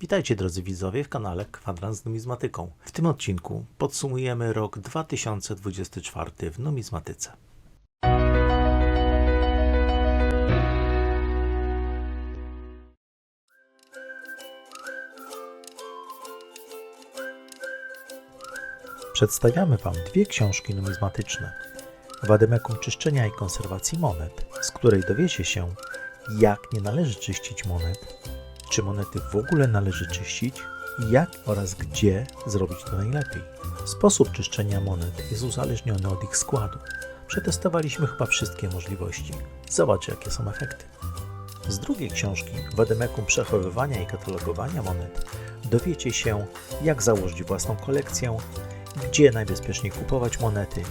Witajcie drodzy widzowie w kanale Kwadrans z numizmatyką. W tym odcinku podsumujemy rok 2024 w numizmatyce. Przedstawiamy Wam dwie książki numizmatyczne. Wademekum czyszczenia i konserwacji monet, z której dowiecie się, jak nie należy czyścić monet, czy monety w ogóle należy czyścić i jak oraz gdzie zrobić to najlepiej. Sposób czyszczenia monet jest uzależniony od ich składu. Przetestowaliśmy chyba wszystkie możliwości. Zobacz, jakie są efekty. Z drugiej książki, Wademekum przechowywania i katalogowania monet, dowiecie się, jak założyć własną kolekcję, gdzie najbezpieczniej kupować monety,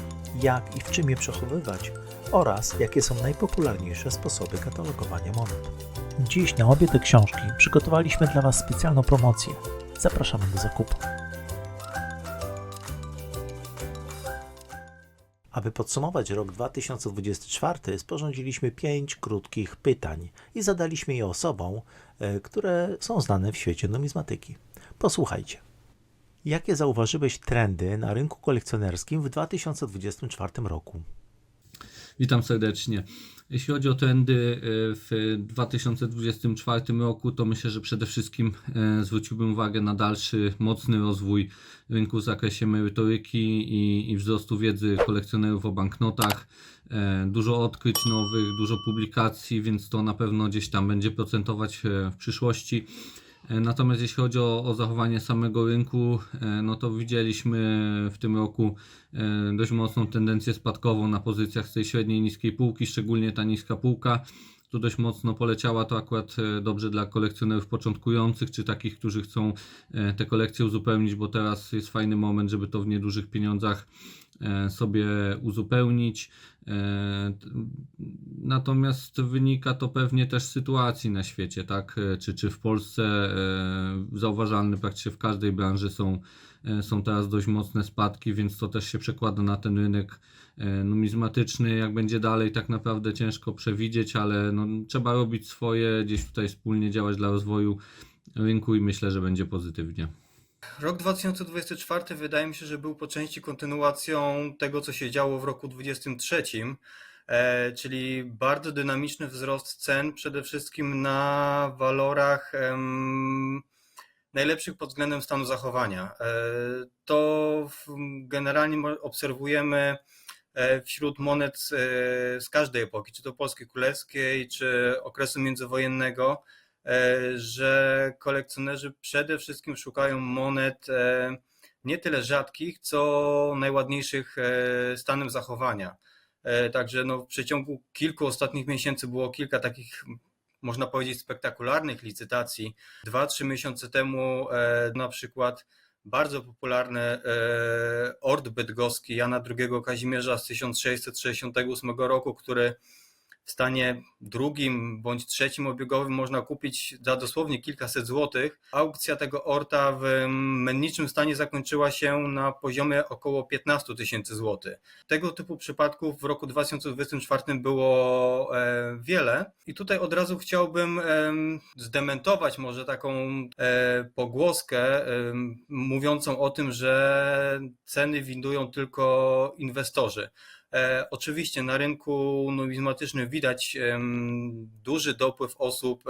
jak i w czym je przechowywać oraz jakie są najpopularniejsze sposoby katalogowania monet. Dziś na obie te książki przygotowaliśmy dla Was specjalną promocję. Zapraszamy do zakupu. Aby podsumować rok 2024, sporządziliśmy pięć krótkich pytań i zadaliśmy je osobom, e, które są znane w świecie numizmatyki. Posłuchajcie. Jakie zauważyłeś trendy na rynku kolekcjonerskim w 2024 roku? Witam serdecznie. Jeśli chodzi o trendy e, w 2024 roku, to myślę, że przede wszystkim e, zwróciłbym uwagę na dalszy mocny rozwój rynku w zakresie merytoryki i, i wzrostu wiedzy kolekcjonerów o banknotach. E, Dużo odkryć nowych, dużo publikacji, więc to na pewno gdzieś tam będzie procentować w przyszłości. Natomiast jeśli chodzi o, o zachowanie samego rynku, e, no to widzieliśmy w tym roku e, dość mocną tendencję spadkową na pozycjach z tej średniej niskiej półki, szczególnie ta niska półka. Tu dość mocno poleciała, to akurat e, dobrze dla kolekcjonerów początkujących, czy takich, którzy chcą e, te kolekcje uzupełnić, bo teraz jest fajny moment, żeby to w niedużych pieniądzach e, sobie uzupełnić. Natomiast wynika to pewnie też z sytuacji na świecie, tak? Czy, czy w Polsce zauważalne praktycznie w każdej branży są, są teraz dość mocne spadki, więc to też się przekłada na ten rynek numizmatyczny. Jak będzie dalej, tak naprawdę ciężko przewidzieć, ale no, trzeba robić swoje, gdzieś tutaj wspólnie działać dla rozwoju rynku i myślę, że będzie pozytywnie. Rok 2024 wydaje mi się, że był po części kontynuacją tego, co się działo w roku 2023, e, czyli bardzo dynamiczny wzrost cen, przede wszystkim na walorach najlepszych pod względem stanu zachowania. E, to generalnie obserwujemy e, wśród monet e, z każdej epoki, czy to polskiej królewskiej, czy okresu międzywojennego e, że kolekcjonerzy przede wszystkim szukają monet e, nie tyle rzadkich, co najładniejszych e, stanem zachowania. E, Także no, w przeciągu kilku ostatnich miesięcy było kilka takich, można powiedzieć, spektakularnych licytacji. Dwa, trzy miesiące temu e, na przykład bardzo popularny e, ord bydgoski Jana II Kazimierza z 1668 roku, który w stanie drugim bądź trzecim obiegowym można kupić za dosłownie kilkaset złotych. Aukcja tego orta w menniczym stanie zakończyła się na poziomie około 15 tysięcy złotych. Tego typu przypadków w roku 2024 było e, wiele i tutaj od razu chciałbym em, zdementować może taką e, pogłoskę mówiącą o tym, że ceny windują tylko inwestorzy. E, Oczywiście na rynku numizmatycznym widać duży dopływ osób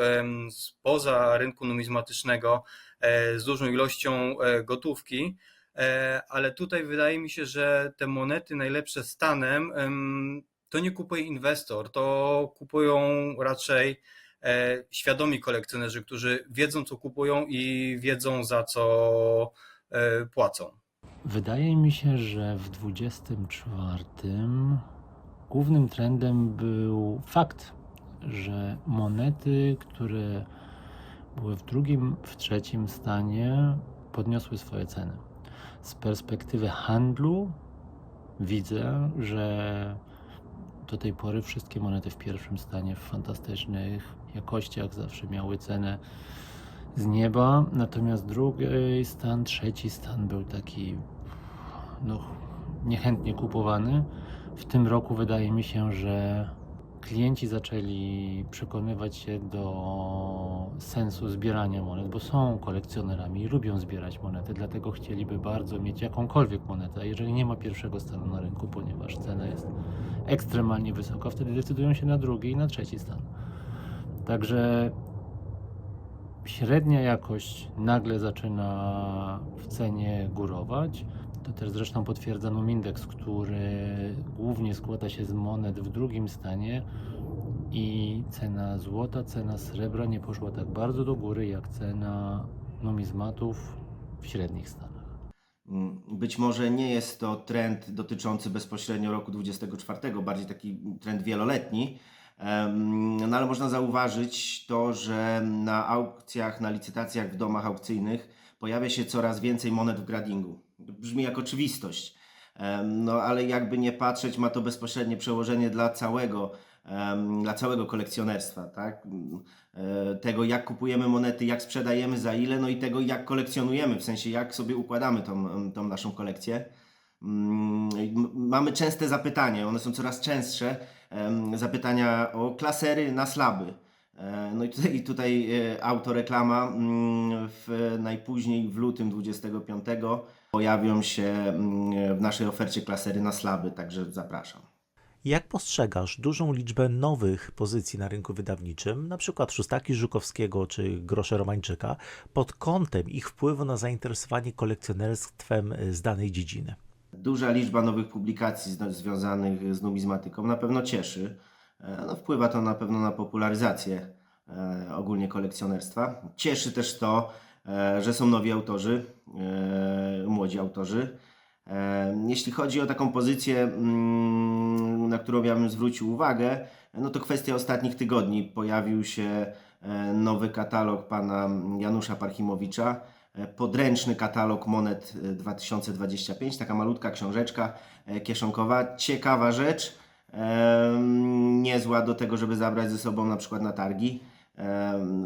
spoza rynku numizmatycznego e, z dużą ilością e, gotówki, ale tutaj wydaje mi się, że te monety najlepsze stanem em, to nie kupuje inwestor, to kupują raczej świadomi kolekcjonerzy, którzy wiedzą co kupują i wiedzą za co płacą. Wydaje mi się, że w 24 głównym trendem był fakt, że monety, które były w drugim, w trzecim stanie, podniosły swoje ceny. Z perspektywy handlu widzę, że do tej pory wszystkie monety w pierwszym stanie w fantastycznych jakościach zawsze miały cenę z nieba, natomiast drugi stan, trzeci stan był taki no, niechętnie kupowany. W tym roku wydaje mi się, że klienci zaczęli przekonywać się do sensu zbierania monet, bo są kolekcjonerami i lubią zbierać monety, dlatego chcieliby bardzo mieć jakąkolwiek monetę, jeżeli nie ma pierwszego stanu na rynku, ponieważ cena jest ekstremalnie wysoka, wtedy decydują się na drugi i na trzeci stan. Także średnia jakość nagle zaczyna w cenie górować. To też zresztą potwierdza Numindeks, który głównie składa się z monet w drugim stanie i cena złota, cena srebra nie poszła tak bardzo do góry jak cena numizmatów w średnich stanach. Być może nie jest to trend dotyczący bezpośrednio roku 24, bardziej taki trend wieloletni, no ale można zauważyć to, że na aukcjach, na licytacjach w domach aukcyjnych pojawia się coraz więcej monet w gradingu. Brzmi jak oczywistość, no ale jakby nie patrzeć, ma to bezpośrednie przełożenie dla całego, dla całego kolekcjonerstwa, tak? E, Tego jak kupujemy monety, jak sprzedajemy, za ile, no i tego jak kolekcjonujemy, w sensie jak sobie układamy tą, tą naszą kolekcję. Mm, Mamy częste zapytania, one są coraz częstsze. Zapytania o klasery na slaby. E, No i tutaj, tutaj e, autoreklama. mm, W, najpóźniej w lutym 25 pojawią się mm, w naszej ofercie klasery na slaby, także zapraszam. Jak postrzegasz dużą liczbę nowych pozycji na rynku wydawniczym, na przykład Szóstaki Żukowskiego czy Grosze Romańczyka, pod kątem ich wpływu na zainteresowanie kolekcjonerstwem z danej dziedziny? Duża liczba nowych publikacji związanych z numizmatyką na pewno cieszy. E, No, wpływa to na pewno na popularyzację e, ogólnie kolekcjonerstwa. Cieszy też to, e, że są nowi autorzy, młodzi autorzy. Jeśli chodzi o taką pozycję, mm, na którą ja bym zwrócił uwagę, no to kwestia ostatnich tygodni. Pojawił się nowy katalog pana Janusza Parchimowicza, podręczny katalog monet e, 2025, taka malutka książeczka e, kieszonkowa. Ciekawa rzecz, niezła do tego, żeby zabrać ze sobą na przykład na targi,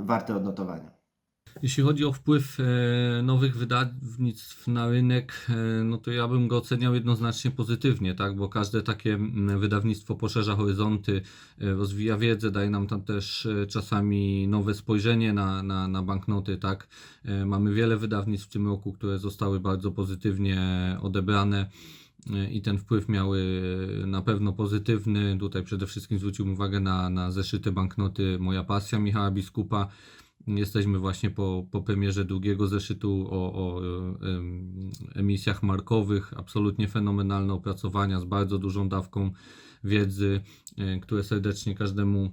warte odnotowania. Jeśli chodzi o wpływ e, nowych wydawnictw na rynek, e, no to ja bym go oceniał jednoznacznie pozytywnie, tak? bo każde takie wydawnictwo poszerza horyzonty, e, rozwija wiedzę, daje nam tam też czasami nowe spojrzenie na, na, na banknoty. Tak? Mamy wiele wydawnictw w tym roku, które zostały bardzo pozytywnie odebrane i ten wpływ miały na pewno pozytywny. Tutaj przede wszystkim zwróciłbym uwagę na, na zeszyte banknoty Moja Pasja Michała Biskupa. Jesteśmy właśnie po, po premierze drugiego zeszytu o, o em, emisjach markowych. Absolutnie fenomenalne opracowania z bardzo dużą dawką wiedzy, e, które serdecznie każdemu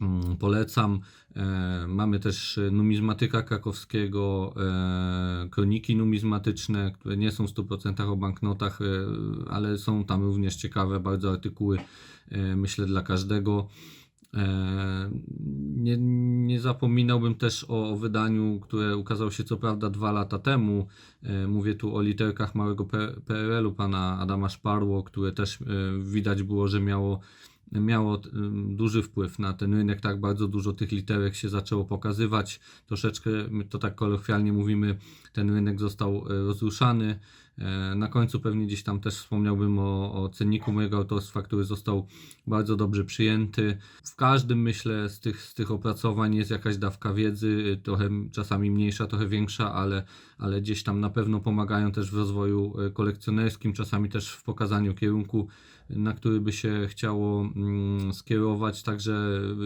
mm, polecam. E, Mamy też numizmatyka krakowskiego, e, kroniki numizmatyczne, które nie są w 100% o banknotach, e, ale są tam również ciekawe bardzo artykuły, e, myślę, dla każdego. E, Nie, nie zapominałbym też o, wydaniu, które ukazało się co prawda dwa lata temu. E, Mówię tu o literkach małego PRL-u pana Adama Szparło, które też e, widać było, że miało, miało em, duży wpływ na ten rynek. Tak bardzo dużo tych literek się zaczęło pokazywać. Troszeczkę, to tak kolokwialnie mówimy, ten rynek został e, rozruszany. E, Na końcu pewnie gdzieś tam też wspomniałbym o, o cenniku mojego autorstwa, który został bardzo dobrze przyjęty. W każdym, myślę, z tych, z tych opracowań jest jakaś dawka wiedzy, y, trochę czasami mniejsza, trochę większa, ale, ale gdzieś tam na pewno pomagają też w rozwoju y, kolekcjonerskim, czasami też w pokazaniu kierunku, na który by się chciało mm, skierować. Także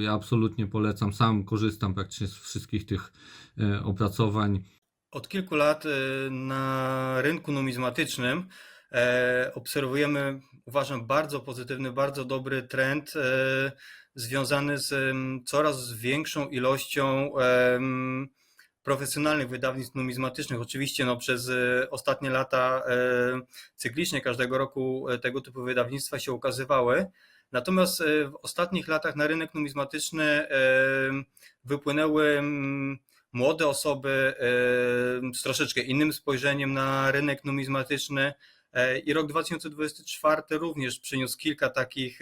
ja absolutnie polecam, sam korzystam praktycznie z wszystkich tych y, opracowań. Od kilku lat e, na rynku numizmatycznym e, obserwujemy, uważam, bardzo pozytywny, bardzo dobry trend e, związany z coraz większą ilością profesjonalnych wydawnictw numizmatycznych. Oczywiście no, przez e, ostatnie lata e, cyklicznie każdego roku e, tego typu wydawnictwa się ukazywały. Natomiast w ostatnich latach na rynek numizmatyczny wypłynęły młode osoby z troszeczkę innym spojrzeniem na rynek numizmatyczny. I rok 2024 również przyniósł kilka takich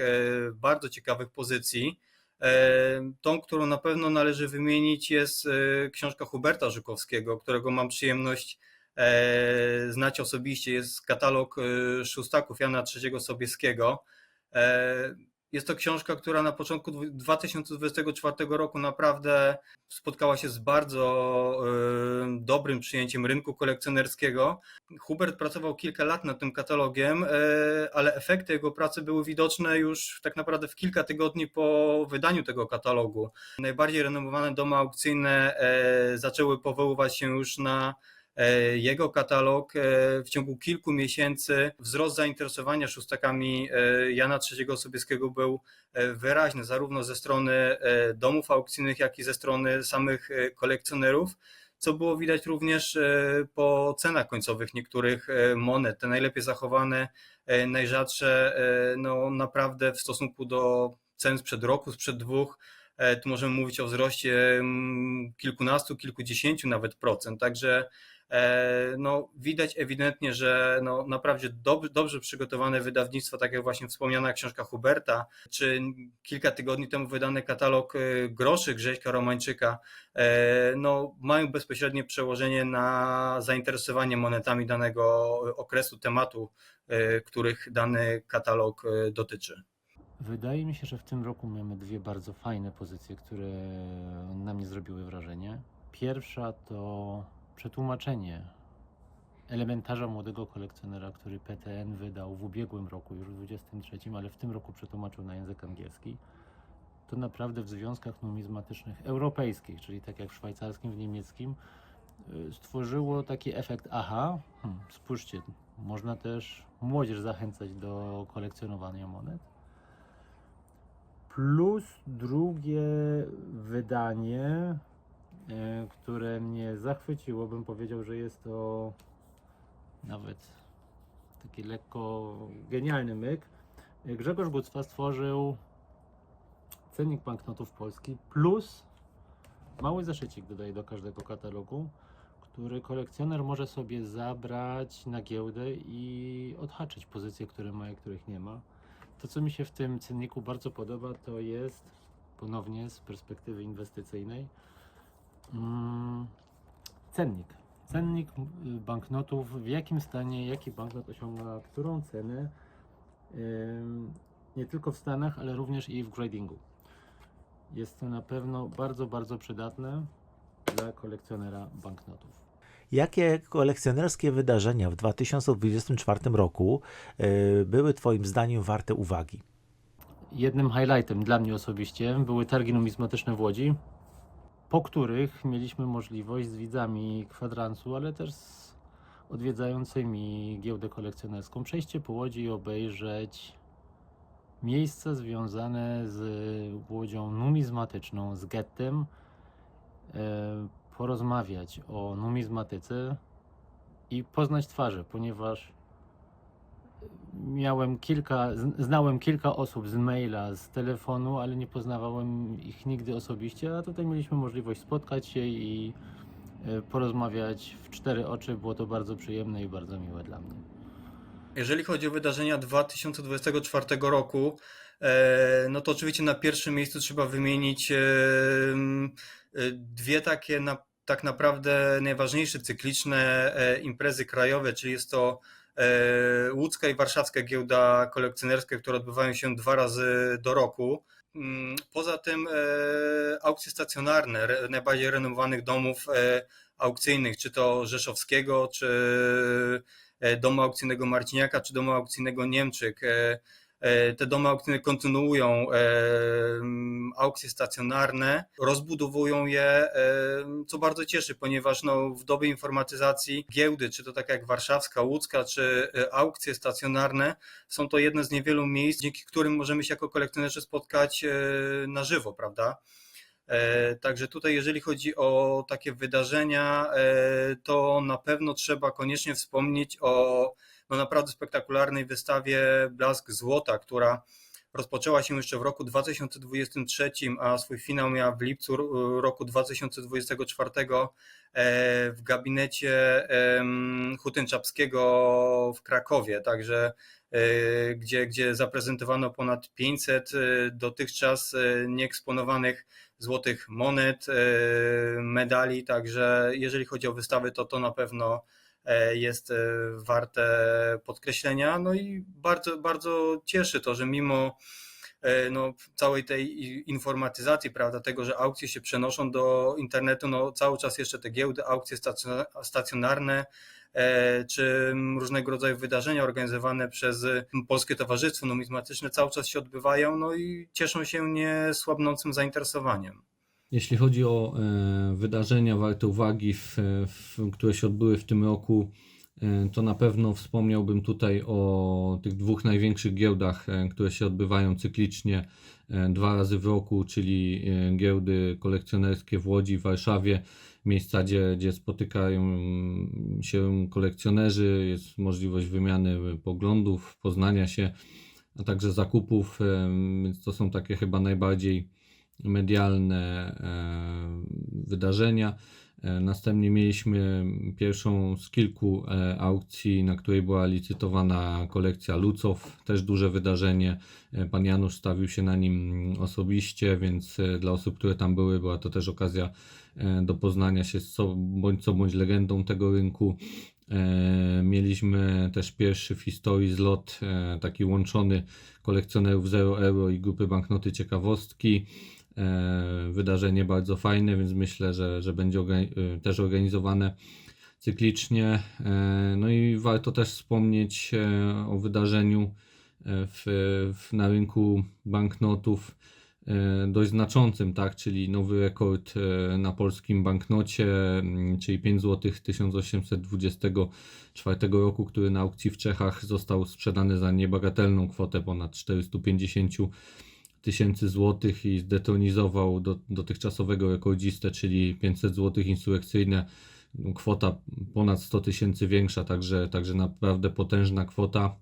bardzo ciekawych pozycji. E, Tą, którą na pewno należy wymienić, jest e, książka Huberta Żukowskiego, którego mam przyjemność e, znać osobiście. Jest katalog szóstaków Jana III Sobieskiego. Jest to książka, która na początku dwu- 2024 roku naprawdę spotkała się z bardzo dobrym przyjęciem rynku kolekcjonerskiego. Hubert pracował kilka lat nad tym katalogiem, e, ale efekty jego pracy były widoczne już tak naprawdę w kilka tygodni po wydaniu tego katalogu. Najbardziej renomowane domy aukcyjne e, zaczęły powoływać się już na jego katalog. E, W ciągu kilku miesięcy wzrost zainteresowania szóstakami e, Jana III Sobieskiego był e, wyraźny, zarówno ze strony e, domów aukcyjnych, jak i ze strony samych e, kolekcjonerów, co było widać również e, po cenach końcowych niektórych e, monet. Te najlepiej zachowane, e, najrzadsze, e, no naprawdę w stosunku do cen sprzed roku, sprzed dwóch, e, tu możemy mówić o wzroście mm, kilkunastu, kilkudziesięciu nawet procent. Także e, no, widać ewidentnie, że no, naprawdę dob- dobrze przygotowane wydawnictwo, tak jak właśnie wspomniana książka Huberta, czy kilka tygodni temu wydany katalog e, Groszy Grześka Romańczyka, e, no, mają bezpośrednie przełożenie na zainteresowanie monetami danego okresu, tematu, e, których dany katalog e, dotyczy. Wydaje mi się, że w tym roku mamy dwie bardzo fajne pozycje, które na mnie zrobiły wrażenie. Pierwsza to przetłumaczenie elementarza młodego kolekcjonera, który PTN wydał w ubiegłym roku, już w 23, ale w tym roku przetłumaczył na język angielski. To naprawdę w związkach numizmatycznych europejskich, czyli tak jak w szwajcarskim, w niemieckim, y, stworzyło taki efekt aha, hmm, spójrzcie, można też młodzież zachęcać do kolekcjonowania monet. Plus drugie wydanie, które mnie zachwyciło, bym powiedział, że jest to nawet taki lekko genialny myk. E, Grzegorz Gucwa stworzył cennik banknotów Polski plus mały zeszycik dodaje do każdego katalogu, który kolekcjoner może sobie zabrać na giełdę i odhaczyć pozycje, które ma i których nie ma. To, co mi się w tym cenniku bardzo podoba, to jest ponownie z perspektywy inwestycyjnej mm, cennik. Cennik y, banknotów, w jakim stanie, jaki banknot osiąga którą cenę, nie tylko w Stanach, ale również i w gradingu. Jest to na pewno bardzo, bardzo przydatne dla kolekcjonera banknotów. Jakie kolekcjonerskie wydarzenia w 2024 roku e, były Twoim zdaniem warte uwagi? Jednym highlightem dla mnie osobiście były targi numizmatyczne w Łodzi, po których mieliśmy możliwość z widzami kwadransu, ale też z odwiedzającymi giełdę kolekcjonerską przejście po Łodzi i obejrzeć miejsca związane z Łodzią numizmatyczną, z gettem, e, porozmawiać o numizmatyce i poznać twarze, ponieważ miałem kilka, znałem kilka osób z maila, z telefonu, ale nie poznawałem ich nigdy osobiście, a tutaj mieliśmy możliwość spotkać się i e, porozmawiać w cztery oczy. Było to bardzo przyjemne i bardzo miłe dla mnie. Jeżeli chodzi o wydarzenia 2024 roku, e, no to oczywiście na pierwszym miejscu trzeba wymienić e, dwie takie na, tak naprawdę najważniejsze cykliczne imprezy krajowe, czyli jest to łódzka i warszawska giełda kolekcjonerska, które odbywają się dwa razy do roku. Mm, Poza tym e, aukcje stacjonarne najbardziej renomowanych domów e, aukcyjnych, czy to Rzeszowskiego, czy e, domu aukcyjnego Marciniaka czy domu aukcyjnego Niemczyk. E, Te domy aukcyjne kontynuują e, aukcje stacjonarne, rozbudowują je, e, co bardzo cieszy, ponieważ no, w dobie informatyzacji giełdy, czy to tak jak warszawska, łódzka, czy aukcje stacjonarne, są to jedne z niewielu miejsc, dzięki którym możemy się jako kolekcjonerzy spotkać na żywo, prawda? Także tutaj, jeżeli chodzi o takie wydarzenia, to na pewno trzeba koniecznie wspomnieć o no naprawdę spektakularnej wystawie Blask Złota, która rozpoczęła się jeszcze w roku 2023, a swój finał miała w lipcu roku 2024 e, w gabinecie Hutynczapskiego w Krakowie. Także e, gdzie, gdzie zaprezentowano ponad 500 e, dotychczas nieeksponowanych złotych monet, medali, także jeżeli chodzi o wystawy, to to na pewno jest e, warte podkreślenia. No i bardzo, bardzo cieszy to, że mimo e, no, całej tej informatyzacji, prawda, tego, że aukcje się przenoszą do internetu, no cały czas jeszcze te giełdy, aukcje stacjon- stacjonarne, e, czy różnego rodzaju wydarzenia organizowane przez Polskie Towarzystwo Numizmatyczne cały czas się odbywają, no i cieszą się niesłabnącym zainteresowaniem. Jeśli chodzi o e, wydarzenia warte uwagi, w, w, które się odbyły w tym roku, e, to na pewno wspomniałbym tutaj o tych dwóch największych giełdach, e, które się odbywają cyklicznie dwa razy w roku, czyli giełdy kolekcjonerskie w Łodzi w Warszawie, miejsca, gdzie, gdzie spotykają się kolekcjonerzy, jest możliwość wymiany poglądów, poznania się, a także zakupów, więc to są takie chyba najbardziej medialne e, wydarzenia. E, Następnie mieliśmy pierwszą z kilku e, aukcji, na której była licytowana kolekcja Lucow, też duże wydarzenie. Pan Janusz stawił się na nim osobiście, więc dla osób, które tam były, była to też okazja do poznania się z co bądź co bądź legendą tego rynku. Mieliśmy też pierwszy w historii zlot, taki łączony kolekcjonerów 0 euro i grupy banknoty ciekawostki. E, Wydarzenie bardzo fajne, więc myślę, że, że będzie e, też organizowane cyklicznie. E, No i warto też wspomnieć o wydarzeniu w, w, na rynku banknotów dość znaczącym, tak, czyli nowy rekord na polskim banknocie, czyli 5 zł 1824 roku, który na aukcji w Czechach został sprzedany za niebagatelną kwotę ponad 450 tysięcy złotych i zdetronizował do, dotychczasowego rekordzistę, czyli 500 złotych insurekcyjne. No, Kwota ponad 100 tysięcy większa, także, także naprawdę potężna kwota,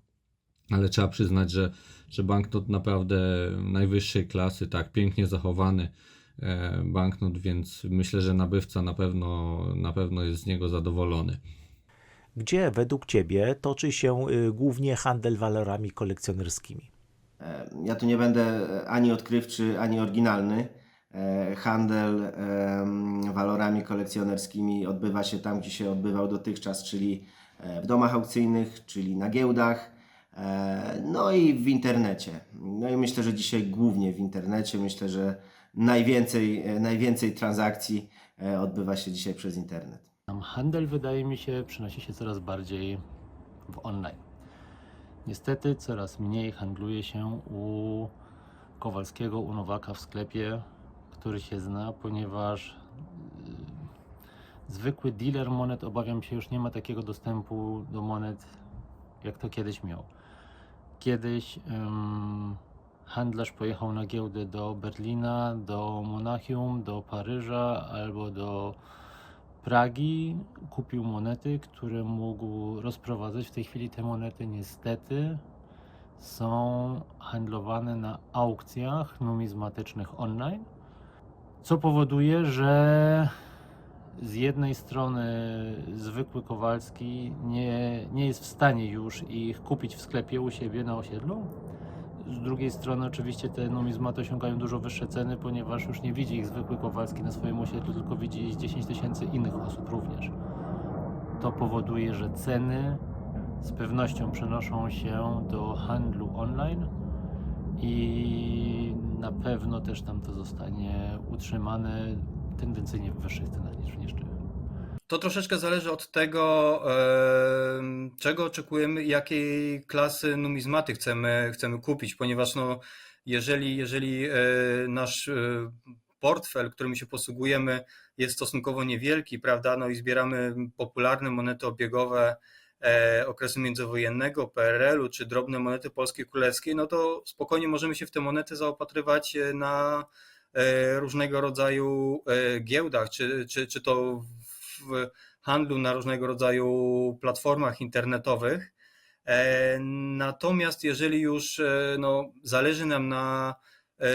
ale trzeba przyznać, że, że banknot naprawdę najwyższej klasy, tak, pięknie zachowany e, banknot, więc myślę, że nabywca na pewno, na pewno jest z niego zadowolony. Gdzie według Ciebie toczy się y, głównie handel walorami kolekcjonerskimi? E, Ja tu nie będę e, ani odkrywczy, ani oryginalny. E, Handel walorami kolekcjonerskimi odbywa się tam, gdzie się odbywał dotychczas, czyli w domach aukcyjnych, czyli na giełdach, no i w internecie. No i myślę, że dzisiaj głównie w internecie. Myślę, że najwięcej, najwięcej transakcji odbywa się dzisiaj przez internet. Handel, wydaje mi się, przenosi się coraz bardziej w online. Niestety coraz mniej handluje się u Kowalskiego, u Nowaka w sklepie, który się zna, ponieważ yy, zwykły dealer monet, obawiam się, już nie ma takiego dostępu do monet, jak to kiedyś miał. Kiedyś ym, handlarz pojechał na giełdę do Berlina, do Monachium, do Paryża albo do Pragi, kupił monety, które mógł rozprowadzać. W tej chwili te monety niestety są handlowane na aukcjach numizmatycznych online, co powoduje, że z jednej strony zwykły Kowalski nie, nie jest w stanie już ich kupić w sklepie u siebie na osiedlu. Z drugiej strony oczywiście te numizmaty osiągają dużo wyższe ceny, ponieważ już nie widzi ich zwykły Kowalski na swoim osiedlu, tylko widzi z 10 tysięcy innych osób również. To powoduje, że ceny z pewnością przenoszą się do handlu online i na pewno też tam to zostanie utrzymane tendencyjnie w wyższych cenach niż w. To troszeczkę zależy od tego, czego oczekujemy, jakiej klasy numizmaty chcemy, chcemy kupić, ponieważ no, jeżeli, jeżeli e, nasz e, portfel, którym się posługujemy, jest stosunkowo niewielki, prawda, no i zbieramy popularne monety obiegowe e, okresu międzywojennego, PRL-u, czy drobne monety polskiej królewskiej, no to spokojnie możemy się w te monety zaopatrywać na różnego rodzaju giełdach, czy, czy, czy to w handlu na różnego rodzaju platformach internetowych. E, Natomiast jeżeli już e, no, zależy nam na e,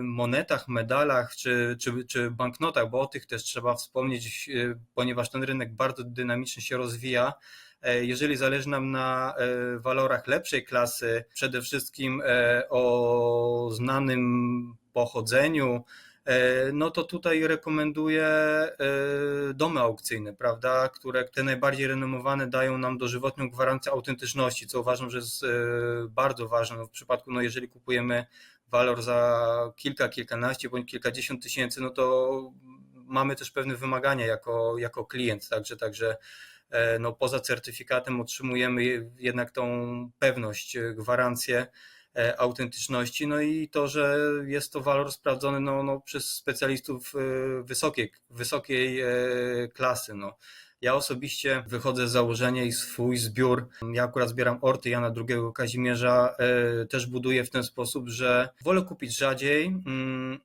monetach, medalach czy, czy, czy banknotach, bo o tych też trzeba wspomnieć, ponieważ ten rynek bardzo dynamicznie się rozwija. Jeżeli zależy nam na walorach lepszej klasy, przede wszystkim o znanym pochodzeniu, no to tutaj rekomenduję e, domy aukcyjne, prawda, które te najbardziej renomowane dają nam dożywotnią gwarancję autentyczności, co uważam, że jest e, bardzo ważne. No w przypadku, no jeżeli kupujemy walor za kilka, kilkanaście bądź kilkadziesiąt tysięcy, no to mamy też pewne wymagania jako, jako klient, także, także e, no, poza certyfikatem otrzymujemy jednak tą pewność, e, gwarancję. e, autentyczności, no i to, że jest to walor sprawdzony no, no, przez specjalistów e, wysokiej, wysokiej e, klasy. No. Ja osobiście wychodzę z założenia i swój zbiór, ja akurat zbieram orty Jana II Kazimierza, e, też buduję w ten sposób, że wolę kupić rzadziej, mm,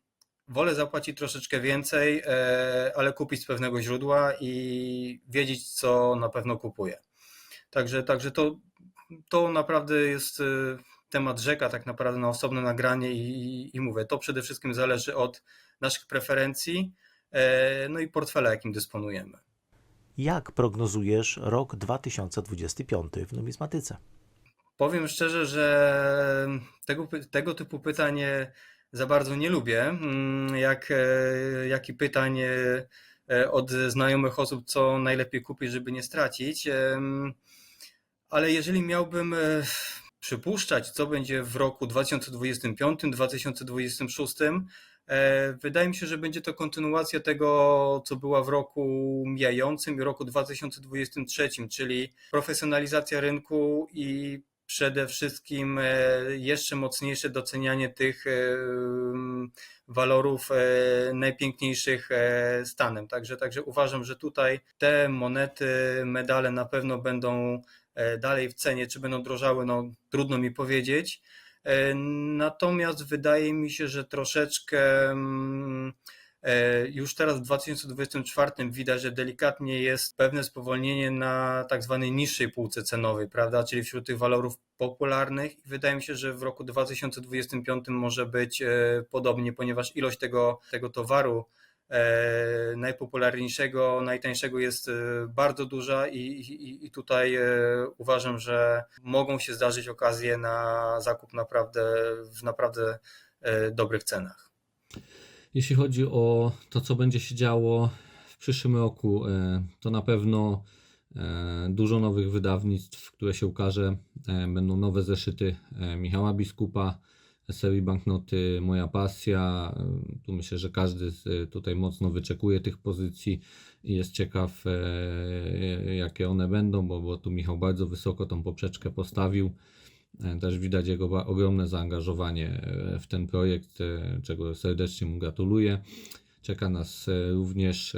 wolę zapłacić troszeczkę więcej, e, ale kupić z pewnego źródła i wiedzieć, co na pewno kupuję. Także, także to, to naprawdę jest e, temat rzeka, tak naprawdę na osobne nagranie i, i mówię, to przede wszystkim zależy od naszych preferencji, e, no i portfela, jakim dysponujemy. Jak prognozujesz rok 2025 w numizmatyce? Powiem szczerze, że tego, tego typu pytań e, za bardzo nie lubię, mm, jak, e, jak i pytań e, od znajomych osób, co najlepiej kupić, żeby nie stracić. Ale jeżeli miałbym przypuszczać, co będzie w roku 2025-2026, e, wydaje mi się, że będzie to kontynuacja tego, co była w roku mijającym i roku 2023, czyli profesjonalizacja rynku i przede wszystkim e, jeszcze mocniejsze docenianie tych e, walorów e, najpiękniejszych stanem. Także, także uważam, że tutaj te monety, medale na pewno będą dalej w cenie, czy będą drożały, no trudno mi powiedzieć. Natomiast wydaje mi się, że troszeczkę mm, już teraz w 2024 widać, że delikatnie jest pewne spowolnienie na tak zwanej niższej półce cenowej, prawda? Czyli wśród tych walorów popularnych. I wydaje mi się, że w roku 2025 może być e, podobnie, ponieważ ilość tego, tego towaru e, najpopularniejszego, najtańszego jest e, bardzo duża i, i, i tutaj e, uważam, że mogą się zdarzyć okazje na zakup naprawdę w naprawdę e, dobrych cenach. Jeśli chodzi o to, co będzie się działo w przyszłym roku, e, to na pewno e, dużo nowych wydawnictw, które się ukaże. E, Będą nowe zeszyty Michała Biskupa, serii banknoty Moja Pasja. Tu myślę, że każdy z- tutaj mocno wyczekuje tych pozycji i jest ciekaw, jakie one będą, bo, bo tu Michał bardzo wysoko tą poprzeczkę postawił. E, Też widać jego ogromne zaangażowanie e, w ten projekt, e, czego serdecznie mu gratuluję. Czeka nas również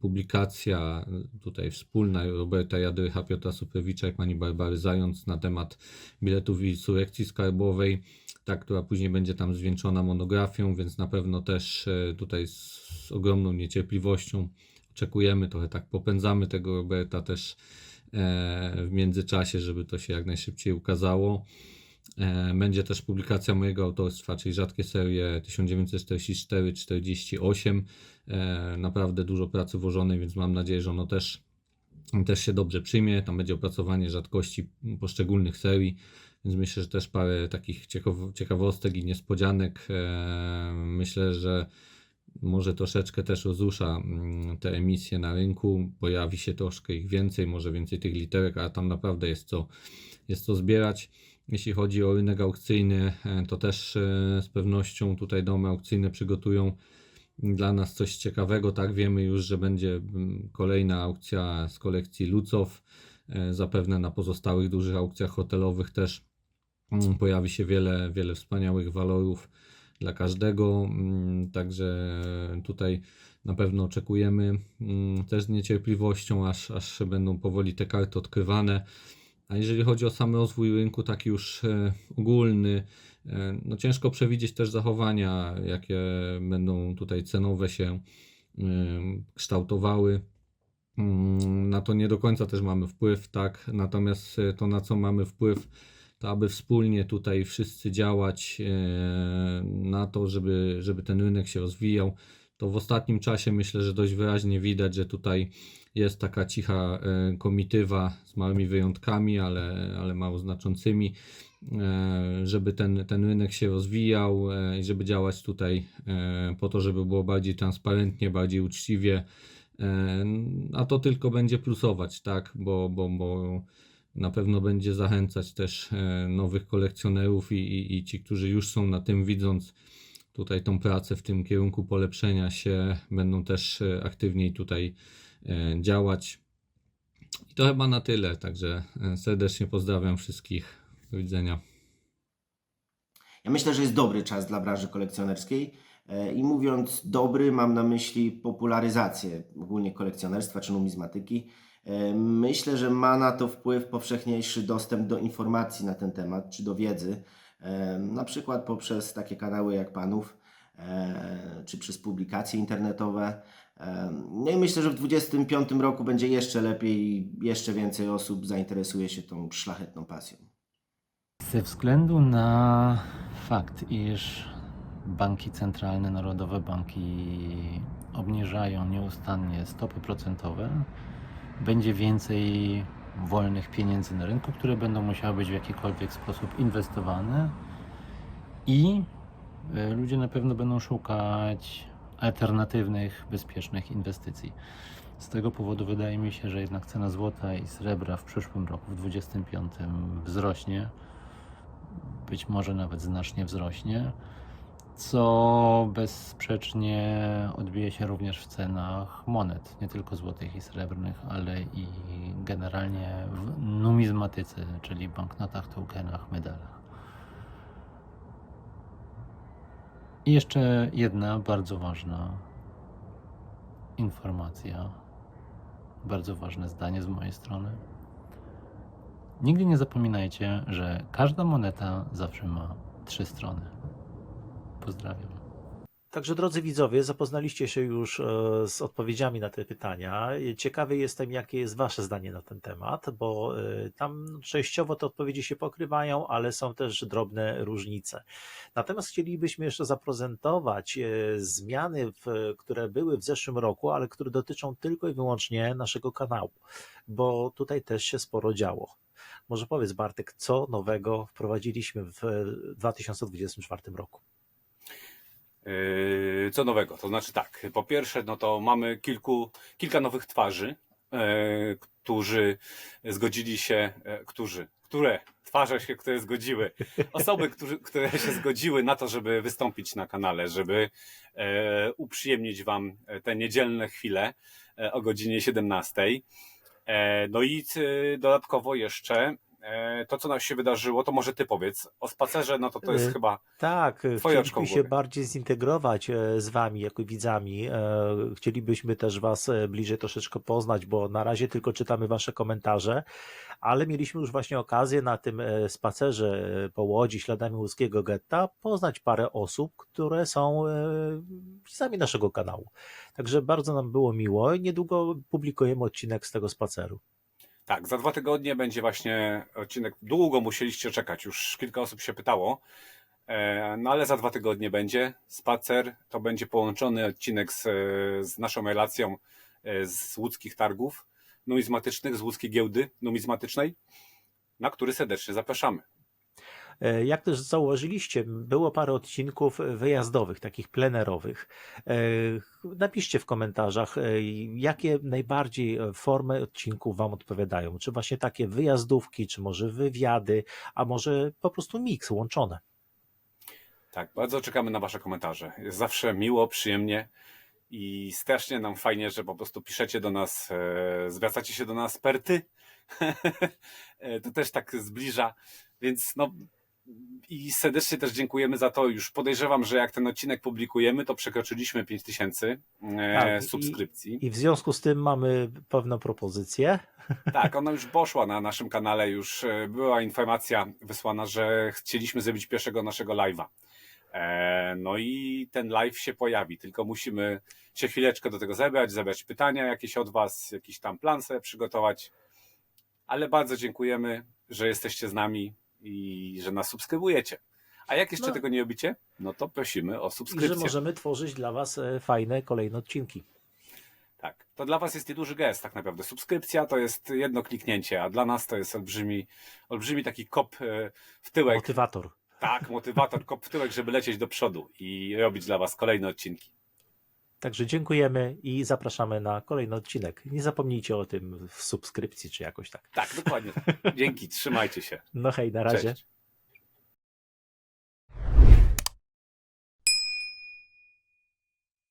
publikacja tutaj wspólna Roberta Jadrycha, Piotra Suprewicza i pani Barbary Zając na temat biletów i insurekcji skarbowej, ta, która później będzie tam zwieńczona monografią, więc na pewno też tutaj z, ogromną niecierpliwością oczekujemy, trochę tak popędzamy tego Roberta też w międzyczasie, żeby to się jak najszybciej ukazało. E, Będzie też publikacja mojego autorstwa, czyli rzadkie serie 1944-48. E, Naprawdę dużo pracy włożonej, więc mam nadzieję, że ono też, też się dobrze przyjmie. Tam będzie opracowanie rzadkości poszczególnych serii, więc myślę, że też parę takich ciekaw- ciekawostek i niespodzianek. E, Myślę, że może troszeczkę też rozrusza mm, te emisje na rynku, pojawi się troszkę ich więcej, może więcej tych literek, a tam naprawdę jest co, jest co zbierać. Jeśli chodzi o rynek aukcyjny, e, to też e, z pewnością tutaj domy aukcyjne przygotują dla nas coś ciekawego. Tak, wiemy już, że będzie mm, kolejna aukcja z kolekcji Lucow. E, Zapewne na pozostałych dużych aukcjach hotelowych też mm, pojawi się wiele, wiele wspaniałych walorów dla każdego. mm, Także tutaj na pewno oczekujemy mm, też z niecierpliwością, aż, aż będą powoli te karty odkrywane. A jeżeli chodzi o sam rozwój rynku, taki już e, ogólny, e, no ciężko przewidzieć też zachowania, jakie będą tutaj cenowe się e, kształtowały. Mm, Na to nie do końca też mamy wpływ, tak. Natomiast to, na co mamy wpływ, to aby wspólnie tutaj wszyscy działać e, na to, żeby, żeby ten rynek się rozwijał. To w ostatnim czasie myślę, że dość wyraźnie widać, że tutaj jest taka cicha e, komitywa z małymi wyjątkami, ale, ale mało znaczącymi, e, żeby ten, ten rynek się rozwijał i żeby działać tutaj po to, żeby było bardziej transparentnie, bardziej uczciwie, a to tylko będzie plusować, tak, bo, bo, bo na pewno będzie zachęcać też e, nowych kolekcjonerów i, i, i ci, którzy już są na tym, widząc tutaj tą pracę w tym kierunku polepszenia się, będą też e, aktywniej tutaj e, działać. I to chyba na tyle, także serdecznie pozdrawiam wszystkich. Do widzenia. Ja myślę, że jest dobry czas dla branży kolekcjonerskiej. E, I mówiąc dobry, mam na myśli popularyzację ogólnie kolekcjonerstwa czy numizmatyki. E, Myślę, że ma na to wpływ powszechniejszy dostęp do informacji na ten temat czy do wiedzy, e, na przykład poprzez takie kanały jak Panów, czy przez publikacje internetowe. No i myślę, że w 2025 roku będzie jeszcze lepiej i jeszcze więcej osób zainteresuje się tą szlachetną pasją. Ze względu na fakt, iż banki centralne, narodowe banki obniżają nieustannie stopy procentowe, będzie więcej wolnych pieniędzy na rynku, które będą musiały być w jakikolwiek sposób inwestowane. I e, ludzie na pewno będą szukać alternatywnych, bezpiecznych inwestycji. Z tego powodu wydaje mi się, że jednak cena złota i srebra w przyszłym roku, w 2025 wzrośnie. Być może nawet znacznie wzrośnie, co bezsprzecznie odbije się również w cenach monet, nie tylko złotych i srebrnych, ale i generalnie w numizmatyce, czyli banknotach, tokenach, medalach. I jeszcze jedna bardzo ważna informacja, bardzo ważne zdanie z mojej strony. Nigdy nie zapominajcie, że każda moneta zawsze ma trzy strony. Pozdrawiam. Także drodzy widzowie, zapoznaliście się już e, z odpowiedziami na te pytania. Ciekawy jestem, jakie jest Wasze zdanie na ten temat, bo e, tam częściowo te odpowiedzi się pokrywają, ale są też drobne różnice. Natomiast chcielibyśmy jeszcze zaprezentować e, zmiany, które były w zeszłym roku, ale które dotyczą tylko i wyłącznie naszego kanału, bo tutaj też się sporo działo. Może powiedz Bartek, co nowego wprowadziliśmy w 2024 roku? Yy, Co nowego? To znaczy tak, po pierwsze, no to mamy kilku, kilka nowych twarzy, e, którzy zgodzili się, e, którzy, które twarze się, które zgodziły, osoby, którzy, które się zgodziły na to, żeby wystąpić na kanale, żeby uprzyjemnić Wam te niedzielne chwile o godzinie 17. E, No i dodatkowo jeszcze to, co nam się wydarzyło, to może Ty powiedz. O spacerze, no to to jest E, chyba Tak, oczko w się bardziej zintegrować e, z Wami jako widzami. E, Chcielibyśmy też Was e, bliżej troszeczkę poznać, bo na razie tylko czytamy Wasze komentarze, ale mieliśmy już właśnie okazję na tym e, spacerze e, po Łodzi śladami łódzkiego getta poznać parę osób, które są e, widzami naszego kanału. Także bardzo nam było miło i niedługo publikujemy odcinek z tego spaceru. Tak, za dwa tygodnie będzie właśnie odcinek. Długo musieliście czekać, już kilka osób się pytało. E, No ale za dwa tygodnie będzie spacer. To będzie połączony odcinek z, z naszą relacją e, z łódzkich targów numizmatycznych, z łódzkiej giełdy numizmatycznej, na który serdecznie zapraszamy. E, Jak też założyliście, było parę odcinków wyjazdowych, takich plenerowych. E, Napiszcie w komentarzach, e, jakie najbardziej formy odcinków Wam odpowiadają. Czy właśnie takie wyjazdówki, czy może wywiady, a może po prostu miks łączone. Tak, bardzo czekamy na Wasze komentarze. Jest zawsze miło, przyjemnie i strasznie nam fajnie, że po prostu piszecie do nas, e, zwracacie się do nas per ty. E, to też tak zbliża, więc no i serdecznie też dziękujemy za to. Już podejrzewam, że jak ten odcinek publikujemy, to przekroczyliśmy 5000 e, Tak, i- subskrypcji. I w związku z tym mamy pewną propozycję. Tak, ona już poszła na naszym kanale, już e, była informacja wysłana, że chcieliśmy zrobić pierwszego naszego live'a. E, No i ten live się pojawi, tylko musimy się chwileczkę do tego zebrać, zebrać pytania jakieś od Was, jakiś tam plan sobie przygotować. Ale bardzo dziękujemy, że jesteście z nami i że nas subskrybujecie. A jak jeszcze No. tego nie robicie, no to prosimy o I że subskrypcję. możemy tworzyć dla Was e, fajne kolejne odcinki. Tak, to dla Was jest nieduży gest tak naprawdę. Subskrypcja to jest jedno kliknięcie, a dla nas to jest olbrzymi, olbrzymi taki kop e, w tyłek. Motywator. Tak, motywator, kop w tyłek, żeby lecieć do przodu i robić dla Was kolejne odcinki. Także dziękujemy i zapraszamy na kolejny odcinek. Nie zapomnijcie o tym w subskrypcji czy jakoś tak. Tak, dokładnie. Dzięki, trzymajcie się. No hej, na razie. Cześć.